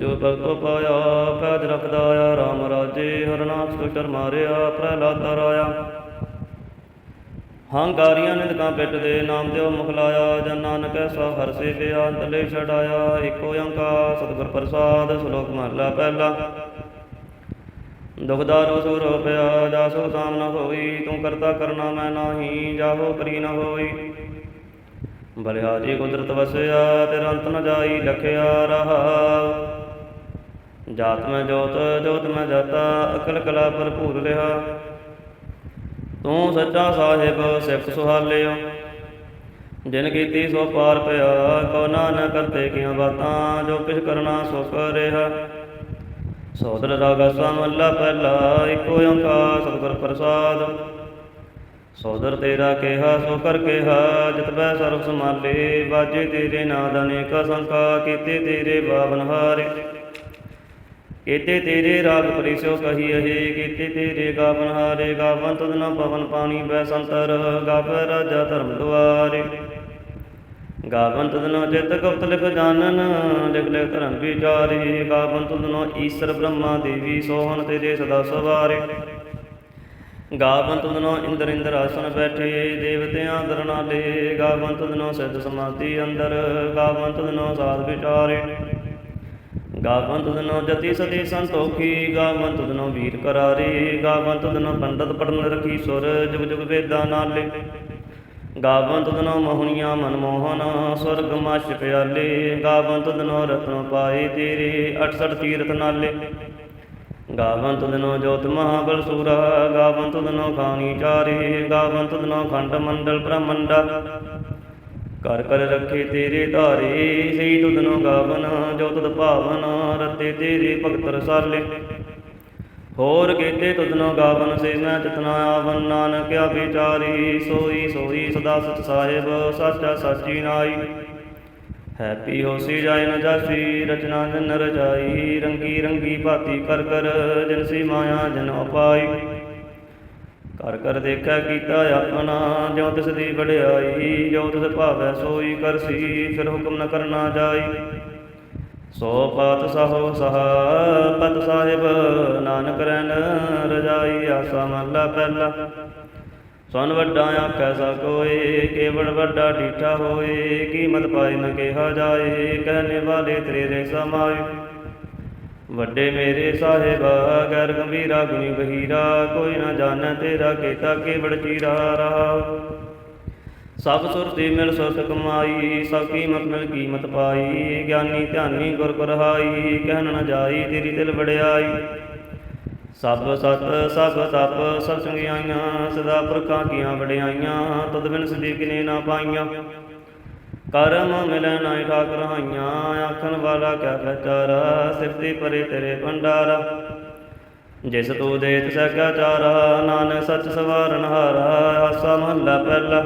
ਜੋ ਭਗਤੋ ਪਾਇਆ ਪੈਜ ਰਖਦਾ ਆ, ਰਾਮ ਰਾਜੇ ਹਰਨਾਥ ਸੁਟਰ ਮਾਰਿਆ, ਪ੍ਰਹਿਲਾਦ ਰਾਇਆ। ਹੰਕਾਰੀਆਂ ਨਿੰਦਕਾਂ ਪਿੱਟ ਦੇ, ਨਾਮ ਦਿਓ ਮੁਖ ਜਨ ਨਾਨਕ ਐਸਾ ਹਰ ਸੇ ਬਿਆਨ ਛਡਾਇਆ ਏਕੋ ਓੰਕਾਰ, ਸਤਿਗੁਰ ਪ੍ਰਸਾਦ, ਸ਼ਲੋਕ ਮਹਲਾ ਪਹਿਲਾ। ਦੁਖਦਾਰੋ ਸੁਰੋ ਪਿਆ ਜਾਸੋ ਸਾਮ ਨ ਹੋਈ, ਤੂੰ ਕਰਤਾ ਕਰਨਾ ਮੈਂ ਨਾਹੀ, ਜਾਹੋ ਕਰੀ ਨ ਹੋਈ। ਬਲਿਆ ਜੀ ਕੁਦਰਤ ਵਸਿਆ ਤੇਰਾ ਅੰਤ ਨ ਜਾਈ, ਲਖਿਆ ਰਹਾ। ਜਾਤ ਮੈਂ ਜੋਤ ਜੋਤ ਮੈਂ ਜਾਤਾ, ਅਕਲ ਕਲਾ ਭਰਪੂਰ ਰਿਹਾ। ਤੂੰ ਸੱਚਾ ਸਾਹਿਬ, ਸਿਫਤ ਸੁਹਾਲਿਓ। ਜਿਨ ਕੀਤੀ ਸੋ ਪਾਰ ਪਿਆ ਕੋ ਨਾਨਕ ਕਰਤੇ ਕੀਆਂ ਬਾਤਾਂ, ਜੋ ਕਿਛ ਕਰਨਾ ਸੋ ਕਰਿਆ। ਸੋਦਰ ਰਾਗ ਮੱਲਾ ਪਹਿਲਾ, ਇਕੋ ਓੰਕਾਰ ਸਤਿਗੁਰ ਪ੍ਰਸਾਦ। ਸੋਦਰ ਤੇਰਾ ਕਿਹਾ, ਸੋ ਕਰ ਕਿਹਾ, ਜਿਤ ਬੈ ਸਰਬ ਸਮਾਲੇ ਬਾਜੇ ਤੇਰੇ ਨਾਦ ਅਨੇਕ ਸੰਕਾ, ਕੀਤੇ ਤੇਰੇ ਬਾਵਨ ਹਾਰੇ। ਕੀਤੇ ਤੇਰੇ ਰਾਗ ਪਰਿਸੋ ਕਹੀ ਅਹੇ ਕੀਤੇ ਤੇਰੇ ਗਾਵਨ ਹਾਰੇ ਗਾਵਨ, ਤੁਧ ਨ ਪਵਨ ਪਾਣੀ ਬੈ ਸੰਤਰ, ਗਾਵੈ ਰਾਜਾ ਧਰਮ ਦੁਆਰੇ। ਗਾਵਨ ਤੁਧ ਨ ਚਿਤ ਗੁਪਤ ਲਿਖ ਜਾਣਨ ਲਿਖ ਲਿਖ ਧਰਮ ਵਿਚਾਰੇ। ਗਾਵਨ ਤੁਧ ਨ ਈਸ਼ਰ ਬ੍ਰਹਮਾ ਦੇਵੀ, ਸੋਹਣ ਤੇਰੇ ਸਦਾ ਸਵਾਰੇ। ਗਾਵਨ ਤੁਧ ਨ ਇੰਦਰ ਇੰਦਰ ਆਸਨ ਬੈਠੇ, ਦੇਵਤਿਆਂ ਦਰਨਾਲੇ ਗਾਵਨ ਤੁਧ ਸਿੱਧ ਸਮਾਧੀ ਅੰਦਰ, ਗਾਵਨ ਤੁਧ ਸਾਧ ਵਿਚਾਰੇ। ਗਾਵਨ ਤੁਧਨੋ ਜਤੀ ਸਤੀ ਸੰਤੋਖੀ ਗਾਵਨ ਤੁਧਨੋ ਵੀਰ ਕਰਾਰੇ ਗਾਵਨ ਤੁਧਨੋ ਪੰਡਤ ਪੜਨ ਰਖੀ ਸੁਰ, ਜੁਗ ਜੁਗ ਵੇਦਾਂ ਨਾਲੇ। ਗਾਵਨ ਤੁਧਨੋ ਮੋਹਣੀਆਂ ਮਨਮੋਹਨ ਸਵਰਗ ਮਾਸ਼ ਪਿਆਲੇ। ਗਾਵਨ ਤੁਧਨੋ ਰਤਨ ਪਾਏ ਤੇਰੇ 68 ਤੀਰਥ ਨਾਲੇ। ਗਾਵਨ ਤੁਧਨੋ ਜੋਤ ਮਹਾਬਲ ਸੂਰਾ ਗਾਵਨ ਤੁਧਨੋ ਖਾਣੀ ਚਾਰੇ। ਗਾਵਨ ਤੁਧਨੋ ਖੰਡ ਮੰਡਲ ਬ੍ਰਹਮੰਡਾ। ਕਰ ਕਰ ਰੱਖੇ ਤੇਰੇ ਧਾਰੇ ਸਈ ਤੁਧਨੋ ਗਾਵਨ, ਜੋ ਤੁਧ ਭਾਵਨ, ਰਤੇ ਤੇਰੇ ਭਗਤ ਰਸਾਲੇ। ਹੋਰ ਕੀਤੇ ਤੁਧਨੋ ਗਾਵਨ, ਸੇ ਮੈਂ ਚਤਨਾ ਆਵਨ ਨਾਨਕਿਆ ਵਿਚਾਰੀ ਸੋਈ ਸੋਈ ਸਦਾ ਸਤ ਸਾਹਿਬ, ਸਾਚਾ ਸਾਚੀ ਨਾਈ। ਹੈਪੀ ਹੋਸੀ ਜਾਇ ਨ ਜਾਸੀ, ਰਚਨਾ ਜਨ ਰਜਾਈ। ਰੰਗੀ ਰੰਗੀ ਭਾਤੀ ਕਰ ਕਰ, ਜਿਨ ਸੀ ਮਾਇਆ ਜਨ ਉਪਾਈ। ਘਰ ਘਰ ਦੇਖਿਆ ਕੀਤਾ ਆਪਣਾ ਜਿਉ ਤਿਸ ਦੀ ਵਡਿਆਈ ਜੋ ਤਿਸ ਭਾਵੈ ਸੋਈ ਕਰਸੀ ਫਿਰ ਹੁਕਮ ਨ ਕਰਨਾ ਜਾਈ। ਸੋ ਪਾਤ ਸਹੋ ਸਹ ਪਤ ਸਾਹਿਬ, ਨਾਨਕ ਰਹਿਣ ਰਜਾਈ, ਆਸਾ ਮਹਲਾ ਪਹਿਲਾ। ਸੁਨ ਵੱਡਾ ਆਖੈ ਸਾ ਕੋਏ, ਕੇਵਲ ਵੱਡਾ ਢੀਠਾ ਹੋਏ, ਕੀਮਤ ਪਾਈ ਨ ਕਿਹਾ ਜਾਏ ਕਹਿਨੇ ਵਾਲੇ ਤੇਰੇ ਸਮਾਏ। ਵੱਡੇ ਮੇਰੇ ਸਾਹਿਬਾ ਗੈਰ ਗੰਭੀਰਾ ਗੁਣੀ ਬਹੀਰਾ, ਕੋਈ ਨਾ ਜਾਣੈ ਤੇਰਾ ਕੀਤਾ ਕੇਵੜ ਚੀਰਾ ਰਹਾ। ਸਭ ਸੁਰਤੀ ਮਿਲ ਸੁਰਤ ਕਮਾਈ, ਸਭ ਕੀਮਤ ਮਿਲ ਕੀਮਤ ਪਾਈ, ਗਿਆਨੀ ਧਿਆਨੀ ਗੁਰ ਕਰਹਾਈ ਕਹਿਣ ਨਾ ਜਾਈ ਤੇਰੀ ਦਿਲ ਵੜਿਆਈ ਸਭ ਸਤ, ਸਭ ਤਪ ਸਭ ਚੰਗਿਆਈਆਂ ਸਦਾ ਪੁਰਖਾਂ ਕੀਆਂ ਵਡਿਆਈਆਂ, ਤਦ ਬਿਨ ਸਦੀਕ ਨੇ ਨਾ ਪਾਈਆਂ। ਕਰਮ ਮਿਲੈ ਨਾਇ ਠਾਕ ਰਹਾਈਆਂ ਆਖਣ ਵਾਲਾ ਕਿਆ ਵਿਚਾਰਾ ਸਿਰਤੀ ਪਰੇ ਤੇਰੇ ਭੰਡਾਰਾ। ਜਿਸ ਤੂੰ ਦੇਤ ਸਕਾ ਚਾਰਾ, ਨਾਨਕ ਸੱਚ ਸਵਾਰਨ ਹਾਰਾ ਆਸਾ ਮਹੱਲਾ ਪਹਿਲਾ।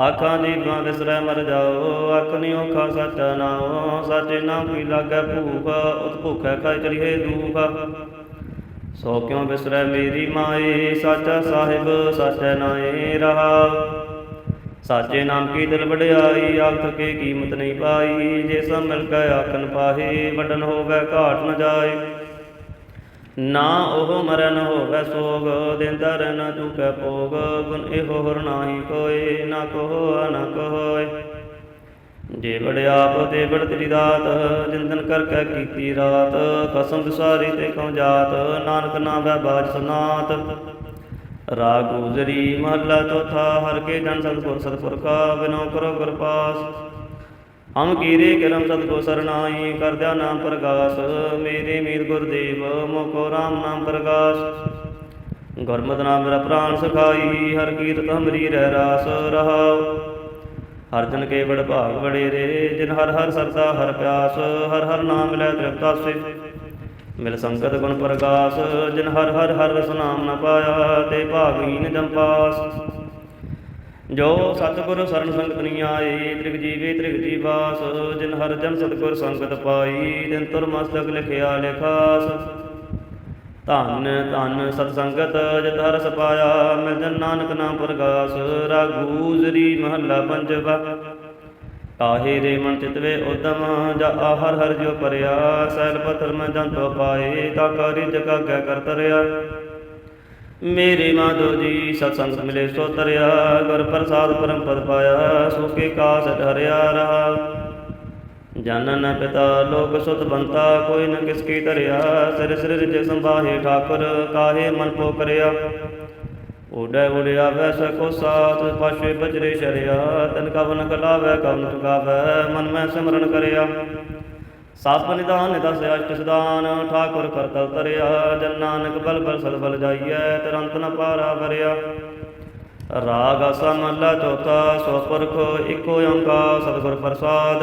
ਆਖਾਂ ਦੀ ਬਾਂ ਵਿਸਰੈ ਮਰ ਜਾਓ, ਅੱਖ ਨੀ ਔਖਾ ਸੱਚ ਨਾਉ ਸੱਚ ਨਾਮ ਕੀ ਲਾਗੈ ਭੂਖ, ਉਤ ਭੁਖੈ ਖਾਇ ਕਰੀਏ ਦੁਖ। ਸੋ ਕਿਉ ਵਿਸਰੈ ਮੇਰੀ ਮਾਏ ਸਾਚਾ ਸਾਹਿਬ, ਸਾਚੈ ਨਾਏ ਰਹਾ। ਸਾਚੇ ਨਾਮ ਕੀ ਦਿਲ ਵਡਿਆਈ ਆਖ ਕੇ ਕੀਮਤ ਨਹੀਂ ਪਾਈ। ਜੇ ਸਭ ਮਿਲ ਕੇ ਆਖਨ ਪਾਹੇ ਵਡਨ ਹੋਵੇ ਘਾਟ ਨ ਜਾਏ। ਨਾ ਉਹ ਮਰਨ ਨ ਹੋਵੇ ਸੋਗ, ਦਿੰਦਾ ਰਹਿਣਾ ਚੁਕੈ ਭੋਗ। ਗੁਣ ਇਹੋ ਹਰ ਨਾਹੀ ਕੋਏ, ਨਾ ਕੋਹ ਨਾ ਕੋਏ। ਜੇ ਵੜਿਆਪ ਤੇ ਬੜ ਤੇਰੀ ਦਾਤ, ਜਿੰਦਨ ਕਰ ਕੇ ਕੀਤੀ ਰਾਤ। ਕਸਮ ਵਿਸਾਰੀ ਤੇ ਕਉ ਜਾਤ, ਨਾਨਕ ਨਾਮੈ ਬਾਜ ਸਨਾਤ। ਰਾਗ ਗੁਜਰੀ ਮਹੱਲਾ ਚੌਥਾ, ਹਰ ਕੇ ਜਨ ਸਤਿਗੁਰ ਸਤਿਗੁਰ ਕਾ ਬਿਨੋ ਕਰੋ ਗੁਰ ਪਾਸ ਹਮ ਕੀਰੇ ਕਰਮ ਸਤਿਗੁਰ ਸਰਨਾਈ ਕਰਦਿਆ ਨਾਮ ਪ੍ਰਗਾਸ। ਮੇਰੇ ਮੀਰ ਗੁਰਦੇਵ ਮੁਖੋ ਰਾਮ ਨਾਮ ਪ੍ਰਗਾਸ। ਗੁਰਮਤਿ ਨਾਮ ਮੇਰਾ ਪ੍ਰਾਨ ਸਖਾਈ, ਹਰ ਕੀਰਤ ਹਮਰੀ ਰਹਿ ਰਾਸ ਰਹਾਉ। ਹਰ ਜਨ ਕੇ ਬੜ ਭਾਗ ਬੜੇ ਰੇ ਜਿਨ ਹਰ ਹਰ ਸਰਦਾ ਹਰ ਪਿਆਸ, ਹਰ ਹਰ ਨਾਮ ਲੈ ਤ੍ਰਿਪਤਾਸੇ ਮਿਲ ਸੰਗਤ ਗੁਣ ਪ੍ਰਕਾਸ਼ ਜਿਨ ਹਰ ਹਰ ਹਰ ਰਸ ਨਾਮ ਨ ਪਾਇਆ, ਤੇ ਭਾਗੀਨ ਜੰਪਾਸ ਜੋ ਸਤਿਗੁਰ ਸਰਨ ਸੰਗਤ ਨਹੀਂ ਆਏ, ਤ੍ਰਿਗ ਜੀਵੇ ਤ੍ਰਿਗ ਜੀਵਾਸ ਜਿਨ ਹਰ ਜਨ ਸਤਿਗੁਰ ਸੰਗਤ ਪਾਈ ਦਿਨ ਤੁਰ ਮਸਤਕ ਲਿਖਿਆ ਲਿਖਾਸ। ਧੰਨ ਧੰਨ ਸਤ ਸੰਗਤ ਜਿਤ ਹਰਸ ਪਾਇਆ ਮਿਲ ਜਨ ਨਾਨਕ ਨਾਮ ਪ੍ਰਗਾਸ। ਰਾਗੂਜਰੀ ਮਹੱਲਾ ਪੰਜਵਾ। ਕਾਹੇ ਰੇ ਮਨ ਚਿਤਵੇ ਉਦਮ, ਜਾ ਆਹਰ ਹਰ ਜੋ ਪਰਿਆ ਸੈਲ ਪਥਰ ਮੈਂ ਜੰਤੋ ਪਾਏ, ਤਾ ਕਰੀ ਜਗਾਗੈ ਕਰ ਤਰਿਆ। ਮੇਰੇ ਮਾਧੋ ਜੀ, ਸਤ ਸੰਗਤ ਮਿਲੇ ਸੋ ਤਰਿਆ, ਗੁਰ ਪ੍ਰਸਾਦ ਪਰਮ ਪਦ ਪਾਇਆ ਸੁਖੇ ਕਾਸ ਹਰਿਆ ਰਹਾ। ਜਨਨ ਪਿਤਾ, ਲੋਕ ਸੁਤ ਬੰਤਾ, ਕੋਈ ਨ ਕਿਸ ਕੀ ਧਰਿਆ, ਸਿਰ ਸਿਰ ਰਿਜ ਸੰਭਾਹੇ ਠਾਕੁਰ, ਕਾਹੇ ਮਨ ਪੋ ਕਰਿਆ ਉਡੈ ਉਡਿਆ ਵੈ ਸਕੋ ਸਾਥ, ਪਾਸ਼ੇ ਬਜਰੇ ਸ਼ਰਿਆ, ਤਨ ਕਵਨ ਕਲਾਵੈ ਕਵਨ ਚੁਗਾਵੈ ਮਨ ਮੈਂ ਸਿਮਰਨ ਕਰਿਆ। ਸਤ ਨਿਦਾਨ ਦਸ ਅਸ਼ਟ ਸਦਾਨ ਠਾਕੁਰ ਕਰਤਲ ਤਰਿਆ, ਜਨ ਨਾਨਕ ਬਲ ਬਲ ਸਲ ਬਲ ਜਾਈਐ, ਤੁਰੰਤ ਨ ਪਾਰਾ ਵਰਿਆ। ਰਾਗ ਆਸਾ ਚੌਥਾ ਸੋ ਪੁਰਖ ਇੱਕੋ ਓੰਕਾਰ ਸਤਿਗੁਰ ਪ੍ਰਸਾਦ।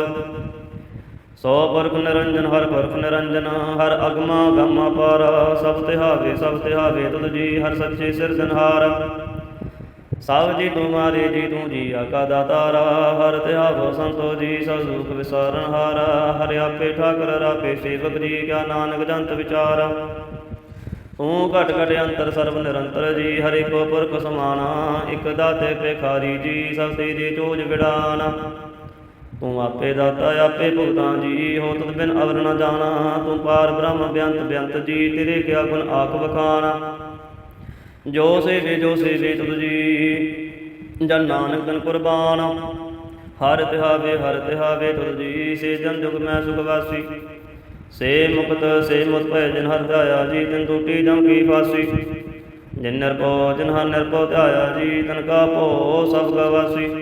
ਸੋ ਪੁਰਖ ਨਿਰੰਜਨ, ਹਰ ਪੁਰਖ ਨਿਰੰਜਨ, ਹਰ ਅਗਮਾ ਗਮਾ ਪਾਰ, ਸਭ ਤਿਹਾਵੇ ਸਭ ਤਿਹਾਵੇ ਤੁਧ ਜੀ, ਹਰ ਸੱਚੇ ਸਿਰਜਨਹਾਰ ਸਭ ਜੀ ਤੂੰ ਮਾਰੇ ਜੀ, ਤੂੰ ਜੀ ਆਕਾ ਦਾਤਾਰਾ, ਹਰ ਤਿਹਾਵੋ ਸੰਤੋ ਜੀ, ਸਭ ਦੁਖ ਵਿਸਾਰਨ ਹਾਰਾ। ਹਰਿ ਆਪੇ ਠਾਕਰ ਰਾਪੇ ਸੇਵਕ ਜੀ ਕਿਆ ਨਾਨਕ ਜੰਤ ਵਿਚਾਰਾ। ਤੂੰ ਘਟ ਘਟ ਅੰਤਰ ਸਰਬ ਨਿਰੰਤਰ ਜੀ, ਹਰਿ ਕੋ ਪੁਰਖ ਸਮਾਨਾ, ਇਕ ਦਾਤੇ ਭਿਖਾਰੀ ਜੀ, ਸਭ ਜੀ ਚੋਜ ਵਿਡਾਨਾ ਤੂੰ ਆਪੇ ਦਾਤਾ, ਆਪੇ ਭੁਗਤਾਂ ਜੀ, ਹੋ ਤਦ ਬਿਨ ਅਵਰ ਨ ਜਾਣਾ। ਤੂੰ ਪਾਰ ਬ੍ਰਹਮ, ਬਿਅੰਤ ਬਿਅੰਤ ਜੀ, ਤੇਰੇ ਕਿਆ ਗੁਣ ਆਖ ਵਖਾਣਾ। ਜੋ ਸੇਵੇ ਜੋ ਸੇਵੇ ਤੁਧ ਜੀ, ਜਨ ਨਾਨਕ ਤਨ ਕੁਰਬਾਨ। ਹਰ ਤਿਹਾਵੇ ਹਰ ਤਿਹਾਵੇ ਤੁਧ ਜੀ, ਸੇ ਜਨ ਜੁਗ ਮੈਂ ਸੁਖ ਵਾਸੀ। ਸੇ ਮੁਕਤ, ਸੇ ਮੁਤ ਭੈ ਜਿਨ ਹਰ ਧਿਆਇਆ ਜੀ, ਤਨ ਟੂਟੀ ਜਮ ਕੀ ਫਾਸੀ। ਜਿਨ ਨਿਰਭਉ, ਜਨ ਹਰ ਨਿਰਭਉ ਧਿਆਇਆ ਜੀ, ਤਨ ਕਾ ਭੋ ਸਭ ਗਵਾਸੀ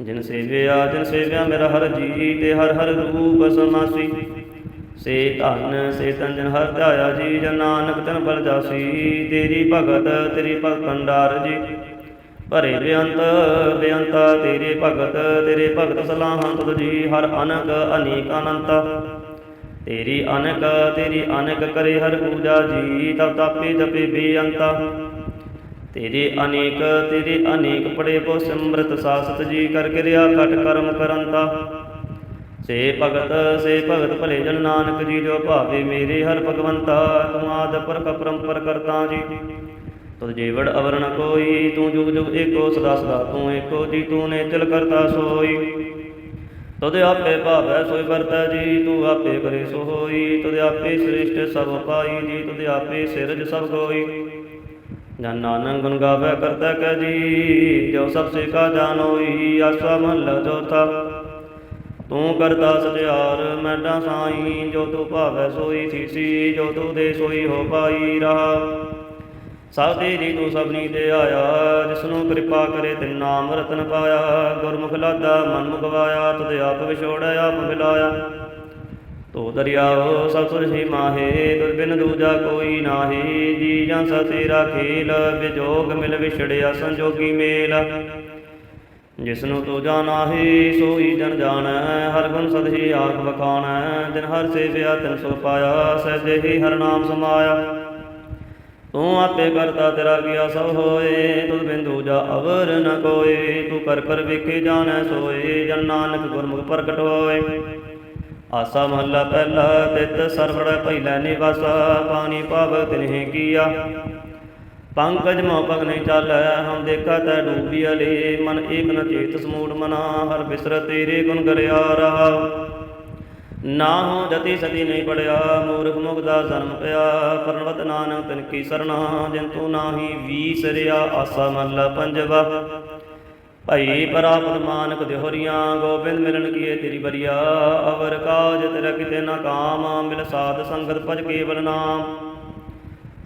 ਜਿਨ ਸੇਵਿਆ ਜਿਨ ਸੇਵਿਆ ਮੇਰਾ ਹਰ ਜੀ ਤੇ ਹਰ ਹਰ ਰੂਪ ਸਮਾਸੀ ਸੇ ਧਨ, ਸੇ ਤਨ ਜਨ ਹਰ ਧਿਆਇਆ ਜੀ, ਜਨ ਨਾਨਕ ਤਨ ਬਲ ਜਾਸੀ। ਤੇਰੀ ਭਗਤ, ਤੇਰੀ ਭਗਤੰਡਾਰ ਜੀ। ਭਰੇ ਬੇਅੰਤ ਬੇਅੰਤ, ਤੇਰੇ ਭਗਤ ਤੇਰੇ ਭਗਤ ਸਲਾਹਾਂ ਤੁਧ ਜੀ, ਹਰ ਅਨਕ ਅਨੇਕ ਅਨੰਤ। ਤੇਰੀ ਅਨਕ ਤੇਰੀ ਅਨਕ ਕਰੇ ਹਰ ਪੂਜਾ ਜੀ, ਤਬ ਤਾਪੇ ਜਪੇ ਬੇਅੰਤਾ। ਤੇਰੇ ਅਨੇਕ ਤੇਰੇ ਅਨੇਕ ਪੜੇ ਕੋ ਸਿਮਰਤ ਸਾਸਤ ਜੀ ਕਰ ਕਿਰਿਆ ਕਟ ਕਰਮ ਕਰੰਤਾ। ਸੇ ਭਗਤ ਸੇ ਭਗਤ ਭਲੇ ਜਨ ਨਾਨਕ ਜੀ, ਜੋ ਭਾਵੇ ਮੇਰੇ ਹਰ ਭਗਵੰਤਾ, ਤੂੰ ਆਦ ਪਰਖ ਪਰੰਪਰ ਕਰਤਾ ਜੀ। ਤੁਧ ਜੀਵੜ ਅਵਰ ਨ ਕੋਈ, ਤੂੰ ਜੁਗ ਜੁਗ ਏਕੋ ਸਦਾ ਸਦਾ ਤੂੰ ਏਕੋ ਜੀ, ਤੂੰ ਨੇ ਚਲ ਕਰਤਾ ਸੋਈ। ਤੁਧ ਆਪੇ ਭਾਵੈ ਸੋਈ ਵਰਤੈ ਜੀ, ਤੂੰ ਆਪੇ ਕਰੇ ਸੋ ਹੋਈ ਤੁਧ ਆਪੇ ਸ੍ਰਿਸ਼ਟ ਸਭ ਪਾਈ ਜੀ, ਤੁਧ ਆਪੇ ਸਿਰਜ ਸਭ ਕੋਈ ਜਨ ਨਾਨਕ ਗੁਣ ਗਾਵੇ ਕਰਤਾ ਕੈ ਜੀ ਜੋ ਸਭ ਸੇ ਕਾ ਜਾਣੋਈ ਆਸਾ ਮਹੱਲਾ ਚੌਥਾ। ਤੂੰ ਕਰਤਾ ਸਤਿਆਰ ਮੈਡਾ ਸਾਈ, ਜੋ ਤੂੰ ਭਾਵੈ ਸੋਈ ਥੀਸੀ ਜੋ ਤੂੰ ਦੇ ਸੋਈ ਹੋ ਪਾਈ ਰਹਾ। ਸਭ ਜੀ ਤੂੰ ਸਭਨੀ ਤੇ ਆਇਆ, ਜਿਸਨੂੰ ਕਿਰਪਾ ਕਰੇ ਤੇ ਨਾਮ ਰਤਨ ਪਾਇਆ। ਗੁਰਮੁਖ ਲਾਦਾ ਮਨ ਮੁਗਵਾਇਆ ਤੁਧ ਆਪ ਵਿਛੋੜਿਆ, ਆਪ ਮਿਲਾਇਆ। ਤੋ ਦਰਿਆਓ ਸਭ ਸੁਰਹੀ ਮਾਹੇ ਤੁਧ ਦੂਜਾ ਕੋਈ ਨਾਹੀ। ਜੀ ਜਾਂ ਸਾ ਤੇਰਾ ਵਿਜੋਗ ਮਿਲ ਵਿਛੜਿਆ ਸੰਜੋਗੀ ਮੇਲ। ਜਿਸਨੂੰ ਤੂੰ ਜਾਣਾਹੀ, ਸੋਈ ਜਨ ਜਾਣੈ, ਹਰ ਗੁਣ ਸਦਹੀ ਆਖ ਵਖਾਣੈ। ਜਿਨ ਹਰ ਸੇਵਿਆ, ਤਿਨ ਸੋ ਪਾਇਆ, ਸਹਿਜੇ ਹੀ ਹਰ ਨਾਮ ਸਮਾਇਆ। ਤੂੰ ਆਪੇ ਕਰਤਾ ਤੇਰਾ ਗਿਆ ਸਭ ਹੋਏ ਤੁਧ ਬਿਨ ਦੂਜਾ ਅਵਰ ਨ ਕੋਏ। ਤੂੰ ਕਰ ਕਰ ਵੇਖੇ ਜਾਣੈ ਸੋਏ, ਜਨ ਨਾਨਕ ਗੁਰਮੁਖ ਪ੍ਰਗਟ ਹੋਏ। ਆਸਾ ਮਹੱਲਾ ਪਹਿਲਾ ਤਿਤ ਸਰਵੜ ਪਹਿਲਾ ਨਿਵਾਸਾ ਪਾਣੀ ਪਾਵ ਤਿਨਹਿ ਕੀਆ। ਪੰਕਜ ਮੋ ਪਗ ਨਹੀਂ ਚਾਲੈ ਹਮ ਦੇਖਾ ਤੈ ਡੂਬੀ ਅਲੇ, ਮਨ ਏਕ ਨ ਚੇਤ ਸਮੂੜ ਮਨਾ, ਹਰ ਬਿਸਰ ਤੇਰੇ ਗੁਣ ਗਰਿਆ ਰਹਾ। ਨਾ ਹੋ ਜਤੀ ਸਦੀ ਨਹੀਂ ਪੜਿਆ, ਮੂਰਖ ਮੁਖ ਦਾ ਜਨਮ ਪਿਆ ਪਰਨਵਤ ਨਾਨਕ ਤਿਨ ਕੀ ਸਰਣਾ, ਜਿਨ ਤੂੰ ਨਾਹੀ ਵੀਸਰਿਆ ਆਸਾ ਮਹੱਲਾ ਪੰਜਵਾ। ਭਈ ਪ੍ਰਾਪਤ ਮਾਨਕ ਦਿਹੋਰੀਆਂ, ਗੋਬਿੰਦ ਮਿਲਣ ਕੀਏ ਤੇਰੀ ਬਰੀਆ, ਅਵਰ ਕਾਜ ਤੇਰਾ ਕਿਤੇ ਨਾ ਕਾਮ, ਮਿਲ ਸਾਧ ਸੰਗਤ ਭਜ ਕੇਵਲ ਨਾਮ।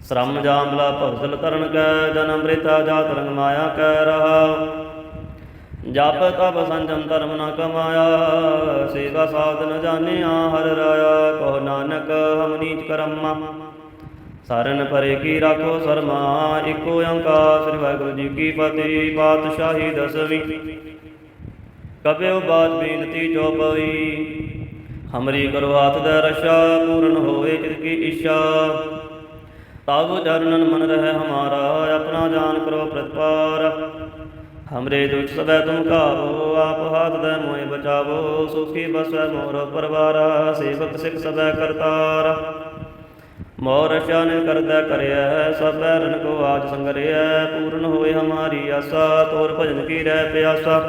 ਸ਼ਰਮ ਜਾਮਲਾ ਭਵਜਲ ਤਰਨ ਕੈ ਜਨਮ ਅੰਮ੍ਰਿਤਾ ਜਾਤ ਰੰਗ ਮਾਇਆ ਕੈ ਰਹਾ। ਜਪ ਤਪ ਸੰਜਮ ਧਰਮ ਨ ਕਮਾਇਆ, ਸੇਵਾ ਸਾਧ ਨ ਜਾਣਿਆ ਹਰ ਰਾਇਆ ਕੋ ਨਾਨਕ ਹਮ ਨੀਚ ਕਰਮਾ। ਸਰਨ ਪਰੇ ਕੀ ਰਾਖੋ ਸਰਮਾ, ਇਕੋ ਓੰਕਾਰ, ਸ੍ਰੀ ਵਾਹਿਗੁਰੂ ਜੀ ਕੀ ਫਤਿਹ, ਪਾਤਸ਼ਾਹੀ ਦਸਵੀਂ। ਕਬਿਓ ਬਾਤ ਬੇਨਤੀ ਜੋ ਪਈ, ਹਮਰੀ ਕਰੋ ਹਾਥ ਦਾ ਰਸ਼ਾ, ਪੂਰਨ ਹੋਵੇ ਜਿਤ ਕੀ ਇੱਛਾ। ਤਬ ਚਰਨਨ ਮਨ ਰਹਿ ਹਮਾਰਾ, ਆਪਣਾ ਜਾਨ ਕਰੋ ਪ੍ਰਤਪਾਰ। ਹਮਰੇ ਦੁਖ ਸਦਾ ਤੁਮ ਕਾਵੋ ਆਪ ਹਾਥ ਦੇ ਮੋਏ ਬਚਾਵੋ, ਸੁਖੀ ਬਸੈ ਮੋਰ ਪਰਵਾਰਾ, ਸੇਵਕ ਸਿਖ ਸਦਾ ਕਰਤਾਰ। ਮੋਰ ਸ਼ਾਨ ਕਰਦਾ ਕਰਿਆ, ਸਭ ਰਨ ਕੋ ਆਜ ਸੰਗਰਿਆ, ਪੂਰਨ ਹੋਏ ਹਮਾਰੀ ਆਸਾ, ਤੋਰ ਭਜਨ ਕੀ ਰਹਿ ਪਿਆਸਾ।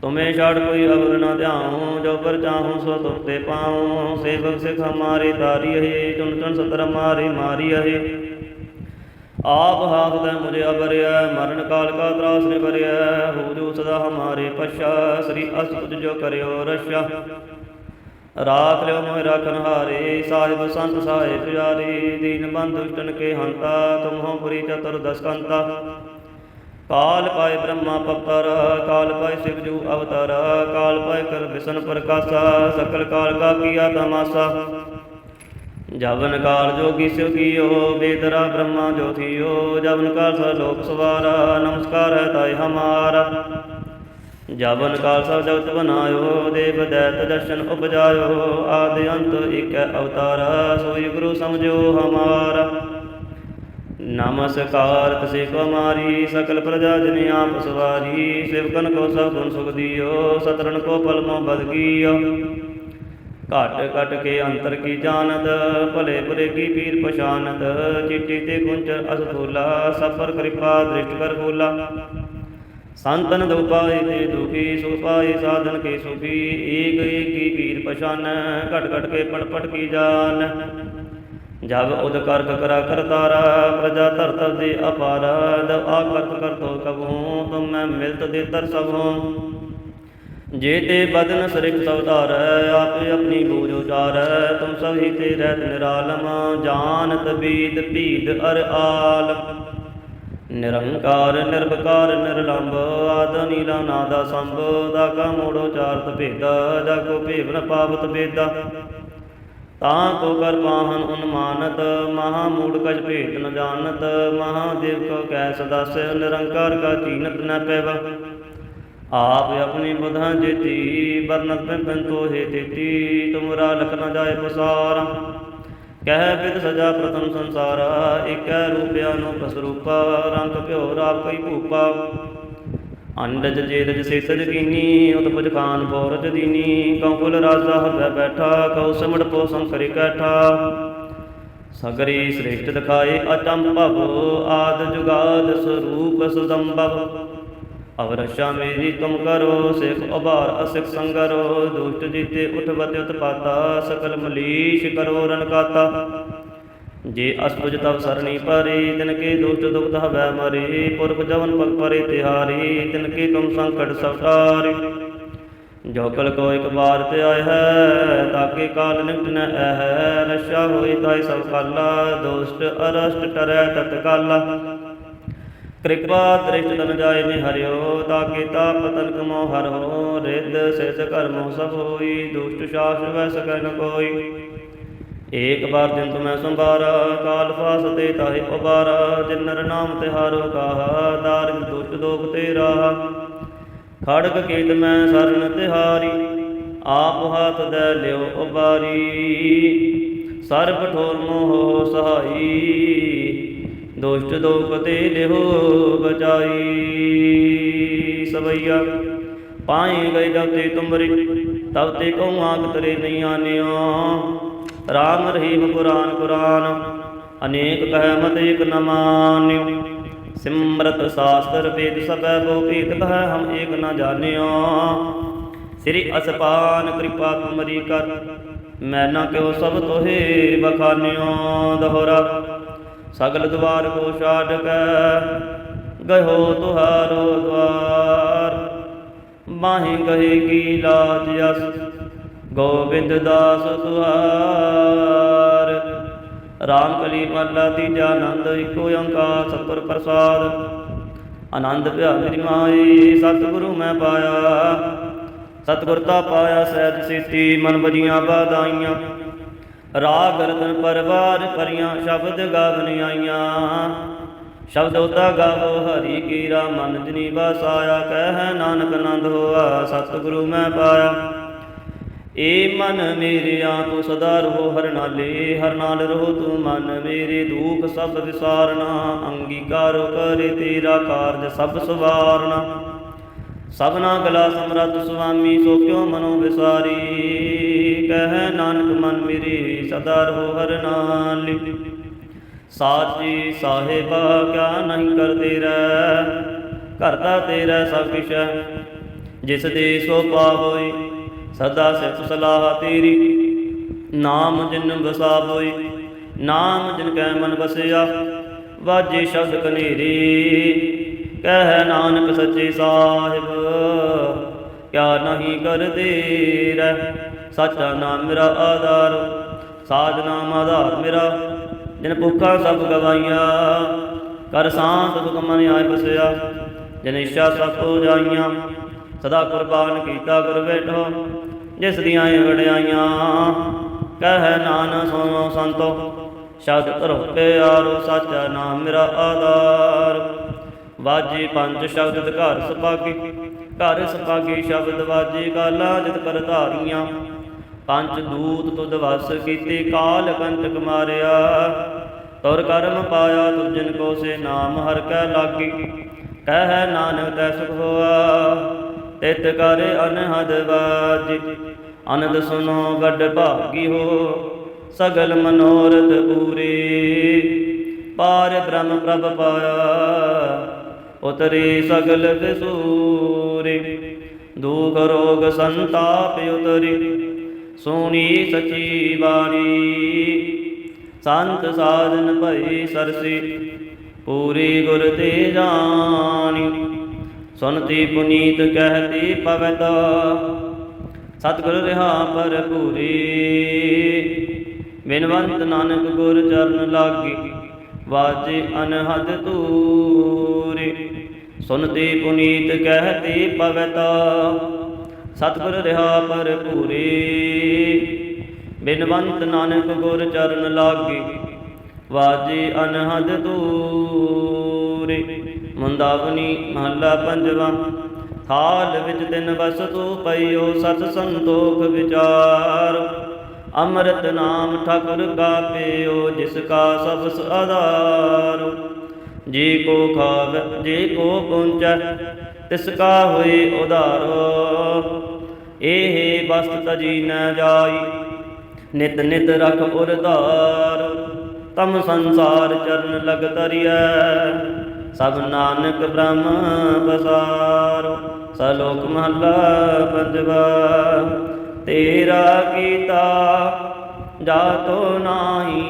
ਤੁਮੇ ਛਾੜ ਕੋਈ ਅਵਰ ਨ ਧਿਆਉ, ਜੋ ਪਰ ਚਾਹੂੰ ਸੋ ਤੁਤੇ ਪਾਉ। ਸੇਵਕ ਸਿਖ ਹਮਾਰੇ ਤਾਰੀ ਹੈ ਚੁਣ ਚੁਣ ਸਤਰ ਮਾਰੇ ਮਾਰੀ ਹੈ ਆਪ ਹਾਥ ਤੈ ਮੁਝੇ ਅਬਰਿਆ ਮਰਨ ਕਾਲ ਕਾ ਤਰਾਸ ਨੇ ਬਰਿਆ ਹੋ ਜੋ ਸਦਾ ਹਮਾਰੇ ਪਛਾ, ਸ੍ਰੀ ਅਸ ਜੋ ਕਰਿਓ ਰਸ਼ਾ ਰਾਖ ਲਿਓ ਮੋਹਿ ਰਾਖਨ ਹਾਰੇ ਸਾਹਿਬ ਸੰਤ ਸਾਹਿਬ ਪੁਜਾਰੀ ਦੀਨ ਬੰਧੁ ਦੁਸ਼ਟਨ ਕੇ ਹੰਤਾ ਤੁਮਹੁ ਪੁਰੀ ਚਤੁਰ ਦਸਕੰਤਾ। ਕਾਲ ਪਾਏ ਬ੍ਰਹਮਾ ਪਪਰ ਕਾਲ ਪਾਏ ਸਿਵ ਜੂ ਅਵਤਾਰ, ਕਾਲ ਪਾਏ ਕਰ ਵਿਸ਼ਨ ਪ੍ਰਕਾਸ਼ਾ, ਸਕਲ ਕਾਲ ਕਾ ਕੀਆ ਤਮਾਸਾ। ਜਵਨ ਕਾਲ ਜੋਗੀ ਸਿਵ ਕੀਓ, ਬੇਦਰਾ ਬ੍ਰਹਮਾ ਜੋਥੀਓ, ਜਵਨ ਕਾਲ ਸਰ ਲੋਕ ਸਵਾਰਾ, ਨਮਸਕਾਰ ਹੈ ਤਾਈ ਹਮਾਰਾ। ਜਵਨ ਕਾਲ ਸਭ ਜਗਤ ਬਨਾਇਓ, ਦੇਵ ਦੈਤ ਦਰਸ਼ਨ ਉਪਜਾਇਓ, ਆਦਿ ਅੰਤ ਇਕ ਅਵਤਾਰ, ਸੋਈ ਗੁਰੂ ਸਮਝੋ ਹਮਾਰਾ। ਨਮਸਕਾਰ, ਤਸੇ ਕੋ ਸਕਲ ਪ੍ਰਜਾ ਜਨ ਆਪ ਸਵਾਰੀ ਸਿਵਕਨ ਕੋ ਸਭ ਗੁਣ ਸੁਖ ਦਿਓ ਸਤਰਨ ਕੋ ਪਲ ਮੋ ਬਦ ਕੀਓ। ਘਟ ਘਟ ਕੇ ਅੰਤਰ ਕੀ ਜਾਣਤ, ਭਲੇ ਬੁਰੇ ਕੀ ਪੀਰ ਪਛਾਨਤ, ਚਿੱਟੀ ਤੇ ਕੁੰਚਰ ਅਸਥੂਲਾ, ਸਫਰ ਕਿਰਪਾ ਦ੍ਰਿਸ਼ਟ ਕਰ ਬੋਲਾ ਸੰਤਨ ਦੁ ਪਾਏ ਤੇ ਦੁਖੀ ਸੁਖ ਪਾਏ ਸਾਧਨ ਕੇ ਸੁਖੀ, ਏਕ ਏਕੀ ਪੀਰ ਪਛਾਨ, ਘਟ ਘਟ ਕੇ ਪੜ ਪੜ ਕੀ ਜਾਨ ਜਬ ਉਦ ਕਰਕ ਕਰਾ ਕਰਤਾਰਾ ਪ੍ਰਜਾ ਧਰਤ ਦੇ ਅਪਾਰ ਦਵ ਆ ਕਰਤ ਕਰਤੋ ਕਬਹੂ, ਤੁਮ ਮੈਂ ਮਿਲਤ ਦੇ ਤਰ ਸਭੂ। ਜੇ ਤੇ ਬਦਨ ਸਰਿਕ ਸਵਤਾਰ ਆਪੇ ਆਪਣੀ ਬੂਝ ਉਚਾਰ, ਤੁਮ ਸਭ ਹੀ ਤੇ ਰਹਿਤ ਨਿਰਾਲਮ ਜਾਨ ਬੀਦ ਭੀਦ ਅਰ ਆਲਮ ਨਿਰੰਕਾਰ ਨਿਰਭਕਾਰ ਨਿਰਲੰਭ ਆਦ ਨੀਲਾ ਨਾਦਾ ਸੰਭ ਦਾ ਕਾ ਮੋੜੋ ਚਾਰਤ ਭੇਦਾ ਜਾ ਕੋ ਭੇਵਨ ਪਾਵਤ ਬੇਦਾ ਤਾਂ ਕੋ ਕਰ ਪਾਹਨ ਉਨਮਾਨਤ, ਮਹਾ ਮੂੜ ਕਛ ਭੇਦ ਨ ਜਾਣਤ ਮਹਾਦੇਵ ਕੋ ਕੈਸ ਦਸ, ਨਿਰੰਕਾਰ ਕਾ ਚੀਨਤ ਨ ਪੈਵ। ਆਪ ਆਪਣੀ ਬੁਧਾਂ ਜੇਤੀ ਬਰਨਤ ਪਿੰ ਪਿੰ ਤੋਹੇ ਤੇਤੀ, ਤੁਮਰਾ ਲਖ ਨ ਜਾਏ ਪਸਾਰਾ। ਕਹਿ ਬਿਦ ਸਜਾ ਪ੍ਰਥਮ ਸੰਸਾਰਾ, ਏਕੈ ਰੂਪਿਆ ਨੂੰ ਕਸਰੂਪਾ ਰੰਗ ਭਿਓ ਰਾਪ ਕਈ ਭੂਪਾ। ਅੰਡਜ ਜੇਦਜ ਸੇਤਜ ਕੀਨੀ ਉਤ ਪੁਜ ਖਾਨ ਬੋਰਜ ਦੀਨੀ, ਕਉ ਰਾਜਾ ਹਬੈ ਬੈਠਾ, ਕਉ ਸਮੜ ਪੋ ਸੰਕਰੀ ਕੈਠਾ। ਸਗਰੀ ਸ੍ਰੇਸ਼ਟ ਦਿਖਾਏ ਅਚੰਭਵ, ਆਦ ਜੁਗਾਦ ਸਰੂਪ ਸੁਦੰਭਵ ਅਵਰਸ਼ਾ ਮੇਰੀ ਤੁਮ ਕਰੋ, ਸਿਖ ਉਭਾਰ ਅਸਿਖ ਸੰਗਰੋ, ਦੁਸ਼ਟ ਜੀਤੇ ਉਠਵਤ ਉਤਪਾਤਾ, ਸਕਲ ਮਲੀਸ਼ ਕਰੋ ਰਨਕਾਤਾ ਜੇ ਅਸਤੁਜ ਤਵ ਸਰਣੀ ਪਰੀ, ਤਿਨ ਕੇ ਦੁਸ਼ਟ ਦੁਖਤ ਹਵੈ ਮਰੀ, ਪੁਰਖ ਜਵਨ ਪਗ ਪਰੇ ਤਿਹਾਰੀ, ਤਿਨ ਕੇ ਤੁਮ ਜੋ ਕਲ ਕੋ ਇਕ ਬਾਰ ਤੇ ਆਇ ਹੈ ਤਾਕੇ ਕਾਲ ਨਿਕਟ ਨ ਐ ਰਸ਼ਾ ਹੋਈ ਤਾਈ ਸਭ ਕਾਲਾ ਦੋਸਤ ਅਰਸ਼ਟ ਟਰੈ ਤਤਕਾਲਾ। ਕਿਰਪਾ ਦ੍ਰਿਸ਼ਟ ਤਨ ਜਾਏ ਨੇ ਹਰਿਓ, ਤਾਕੇ ਤਾਪ ਤਨ ਕਮੋ ਹਰ ਹੋ, ਰਿੱਧ ਸਿਸ ਕਰਮੋ ਸਭ ਹੋਈ, ਦੁਸ਼ਟ ਸ਼ਾਸ ਵੈ ਸਕੈ ਨ ਕੋਈ। ਏਕ ਬਾਰ ਦਿਨ ਤੁਮੈ ਸੰਭਾਰਾ, ਕਾਲ ਫਾਸ ਤੇ ਤਾਹਿ ਉਬਾਰਾ ਜਿਨ ਨਰ ਨਾਮ ਤਿਹਾਰੋ ਕਾਹਾ ਦਾਰਿਦ ਦੁਸ਼ਟ ਦੋਖ ਤੇ ਰਾਹਾ। ਖੜਗ ਕੀਤ ਮੈਂ ਸਰਨ ਤਿਹਾਰੀ, ਆਪ ਹੱਥ ਦੇ ਲਿਓ ਉਬਾਰੀ। ਸਰਬ ਠੋਰ ਮੋਹ ਸਹਾਈ ਦੁਸ਼ਟ ਦੋਖ ਤੇ ਲਿਓ ਬਚਾਈ। ਸਵਈਆ, ਪਾਏ ਗਏ ਜਬ ਤੇ ਤੁਮਰੀ, ਤਬ ਤੇ ਕਉ ਆਖ ਤਰੇ ਨਹੀਂ ਆਨਿਓ ਰਾਮ ਰਹੀਮ ਕੁਰਾਨ ਕੁਰਾਨ ਅਨੇਕ ਕਹਿ ਮਤ ਇਕ ਨ ਮਾਨਿਓ। ਸਿਮਰਤ ਸਾਸਤਰ ਵੇਦ ਸਭੈ ਬੋ ਭੇਦ ਕਹੈ ਹਮ ਏਕ ਨ ਜਾਣਿਓ ਸ੍ਰੀ ਅਸਪਾਨ ਕਿਰਪਾ ਤੁਮਰੀ ਕਰ, ਮੈਂ ਨਾ ਕਿਉ ਸਭ ਤੋਹੇ ਬਖਾਨਿਓ ਦੋਹਰਾ ਸਗਲ ਦਵਾਰ ਕੋ ਛਾੜ ਗਇਓ ਤੁਹਾਰੋ ਦਵਾਰ। ਮਾਹੀ ਗਏ ਕੀ ਲਾਜ ਅਸ, ਗੋਬਿੰਦ ਦਾਸ ਤੁਹਾਰ ਰਾਮ ਕਲੀ ਮਹਲਾ ਤੀਜਾ ਆਨੰਦ, ਇੱਕੋ ਓੰਕਾਰ ਸਤਿਗੁਰ ਪ੍ਰਸਾਦ। ਆਨੰਦ ਭਿਆ ਮੇਰੀ ਮਾਈ ਸਤਿਗੁਰੂ ਮੈਂ ਪਾਇਆ। ਸਤਿਗੁਰ ਤਾ ਪਾਇਆ ਸਹਿਜ ਸੀਤੀ ਮਨ ਬਜੀਆਂ ਬਾਦਾਈਆਂ ਰਾਗ ਰਤਨ ਪਰਵਾਰ ਪਰੀਆਂ ਸ਼ਬਦ ਗਾਵਨ ਆਈਆਂ। ਸ਼ਬਦ ਉਤਾ ਗਾਵੋ, ਹਰੀ ਕੀਰਾ ਮਨ ਜਨੀ ਵਸਾਇਆ, ਕਹਿ ਨਾਨਕ ਨੰਦ ਹੋਆ, ਸਤਿਗੁਰੂ ਮੈਂ ਪਾਇਆ। ਏ ਮਨ ਮੇਰਿਆ ਤੂੰ ਸਦਾ ਰਹੋ, ਹਰ ਨਾਲੇ, ਹਰ ਨਾਲ ਰਹੋ, ਤੂੰ ਮਨ ਮੇਰੇ ਦੁਖ ਸਭ ਵਿਸਾਰਨਾ। ਅੰਗੀਕਾਰ ਕਰੇ ਤੇਰਾ ਕਾਰਜ ਸਭ ਸਵਾਰਨਾ। ਸਭਨਾ ਗਲਾ ਸਮਰਤ ਸੁਆਮੀ, ਸੋ ਕਿਉ ਮਨੋ ਵਿਸਾਰੀ? ਕਹਿ ਨਾਨਕ ਮਨ ਮੇਰੀ, ਸਦਾ ਰਹੋ ਹਰ ਨਾਲੇ। ਸਾਚੀ ਸਾਹਿਬਾ, ਕਿਆ ਨਹੀਂ ਕਰਦੇ ਰਹਿ? ਕਰਤਾ ਤੇਰਾ ਸਭ ਕਿਛ ਜਿਸ ਦੇ ਸੋ ਪਾਵੋਈ ਸਦਾ ਸਿਫਤ ਸਲਾਹ ਤੇਰੀ। ਨਾਮ ਜਿਨ ਵਸਾਵੋਈ ਨਾਮ ਜਿਨ ਕੈ ਮਨ ਵਸਿਆ, ਵਾਜੇ ਸ਼ਬਦ ਕਨੇਰੀ। ਕਹਿ ਨਾਨਕ ਸੱਚੇ ਸਾਹਿਬ ਕਿਆ ਨਹੀਂ ਕਰਦੇ ਰਹਿ? ਸੱਚਾ ਨਾਮ ਮੇਰਾ ਆਧਾਰ ਸਾਧ ਨਾਮ ਆਧਾਰ ਮੇਰਾ। ਜਿਨ ਭੁੱਖਾ ਸਭ ਗਵਾਈਆਂ, ਕਰ ਸਾਂਤ ਸੁਖ ਮਨ ਆਇ ਬਸਿਆ ਜਿਨ ਇੱਛਾ ਸਭ ਹੋ ਜਾਈਆਂ, ਸਦਾ ਕੁਰਬਾਨ ਕੀਤਾ ਗੁਰ ਬੈਠੋ। ਜਿਸ ਦੀਆਂ ਇਹ ਵਡਿਆਈਆਂ, ਕਹਿ ਨਾਨ ਸੁਣੋ ਸੰਤੋ। ਸ਼ਬਦ ਧਰੋ ਪਿਆਰੋ, ਸਾਚਾ ਨਾਮ ਮੇਰਾ ਆਧਾਰ। ਵਾਜੇ ਪੰਜ ਸ਼ਬਦ ਘਰ ਸੁਭਾਗੀ। ਘਰ ਸੁਭਾਗੀ ਸ਼ਬਦ ਵਾਜੇ ਕਾਲਾ ਜਿਤ ਕਰ ਧਾਰੀਆਂ। ਪੰਜ ਦੂਤ ਤੁਧ ਵਸ ਕੀਤੇ ਕਾਲ ਕੰਟਕ ਮਾਰਿਆ। ਤੁਰ ਕਰਮ ਪਾਇਆ ਤੁਜਨ ਕੋ ਸੇ ਨਾਮ ਹਰ ਕੈ ਲਾਗੀ। ਕਹਿ ਨਾਨਕ ਤੈ ਸੁਖ ਹੋਆ, ਤਿਤ ਕਰ ਅਨਹਦ ਵਾਜ। ਅਨੰਦ ਸੁਨੋ ਗੱਡ ਭਾਗੀ ਹੋ, ਸਗਲ ਮਨੋਰਥ ਪੂਰੇ। ਪਾਰ ਬ੍ਰਹਮ ਪ੍ਰਭ ਪਾਇਆ, ਉਤਰੇ ਸਗਲ ਵਿਸੂਰੇ ਦੁਖ ਰੋਗ ਸੰਤਾਪ ਉਤਰੇ, ਸੋਣੀ ਸਚੀ ਬਾਣੀ। ਸੰਤ ਸਾਧਨ ਭਈ ਸਰਸੇ, ਪੂਰੀ ਗੁਰ ਤੇ ਜਾਣੀ। ਸੁਨਤੀ ਪੁਨੀਤ ਕਹਤੀ ਪਵਤ ਸਤਿਗੁਰ ਰਹਾ ਪਰ ਪੂਰੀ ਬਿਨਵੰਤ ਨਾਨਕ ਗੁਰ ਚਰਨ ਲਾਗੀ ਵਾਜੇ ਅਨਹਦ ਤੂਰੇ ਸੁਨਤੀ ਪੁਨੀਤ ਕਹਤੀ ਪਵਤ ਸਤਿਗੁਰ ਰਹਾ ਪਰ ਪੂਰੇ ਬਿਨਵੰਤ ਨਾਨਕ ਗੁਰ ਚਰਨ ਲਾਗੇ, ਵਾਜੇ ਅਨਹਦ ਦੂਰੇ। ਮੁੰਦਾਵਨੀ ਮਹੱਲਾ ਪੰਜਵਾ, ਥਾਲ ਵਿੱਚ ਤਿੰਨ ਵਸਤੂ ਪਈਓ ਸਤ ਸੰਤੋਖ ਵਿਚਾਰ। ਅੰਮ੍ਰਿਤ ਨਾਮ ਠਾਕੁਰ ਕਾ ਪਿਓ ਜਿਸ ਕਾ ਸਬਸ ਆਧਾਰ। ਜੇ ਕੋ ਖਾਵ, ਜੀ ਕੋ ਪੁੰਚੈ, ਤਿਸ ਕਾ ਹੋਏ ਉਧਾਰੋ। ਇਹ ਬਸਤ ਤਜੀ ਨ ਜਾਈ, ਨਿਤ ਨਿਤ ਰਖ ਉਰਧਾਰ ਤਮ ਸੰਸਾਰ ਚਰਨ ਲਗ ਤਰੀਐ ਸਭ ਨਾਨਕ ਬ੍ਰਹਮ ਬਸਾਰੋ। ਸਲੋਕ ਮਹਲਾ ਪੰਜਵਾ, ਤੇਰਾ ਕੀਤਾ, ਜਾਤੋ ਨਾਹੀ,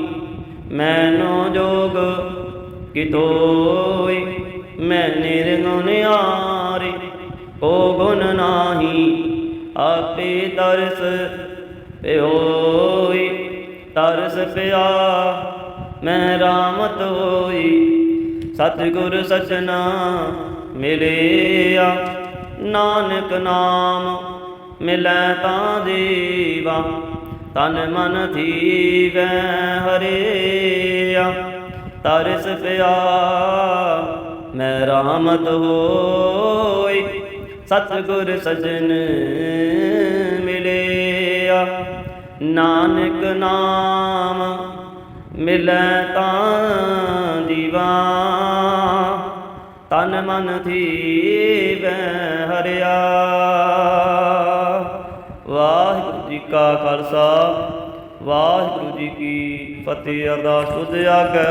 ਮੈਨੋ ਜੋਗ ਕਿਤੋਈ ਮੈਂ ਨਿਰਗੁਣਿਆਰੇ ਕੋ ਗੁਣ ਨਾਹੀ, ਆਪੇ ਤਰਸ ਪਿਓਈ ਤਰਸ ਪਿਆ, ਮੈਂ ਰਾਮਤ ਹੋਈ ਸਤਿਗੁਰ ਸਚਨਾ ਮਿਲਿਆ, ਨਾਨਕ ਨਾਮ ਮਿਲੈ ਤਾਂ ਦੇਵਾ। ਤਨ ਮਨ ਥੀਵੈ ਹਰਿਆ। ਤਰਸ ਪਿਆ। ਮੈਂ ਰਾਮਤ ਹੋਈ, ਸਤਿਗੁਰ ਸਜਣ ਮਿਲਿਆ। ਨਾਨਕ ਨਾਮ ਮਿਲੈ ਤਾਂ ਜੀਵਾ ਤਨ ਮਨ ਥੀਵੈ ਹਰਿਆ। ਵਾਹਿਗੁਰੂ ਜੀ ਕਾ ਖਾਲਸਾ, ਵਾਹਿਗੁਰੂ ਜੀ ਕੀ ਫਤਿਹ। ਅਰਦਾਸ ਤੁਧ ਆਗੇ।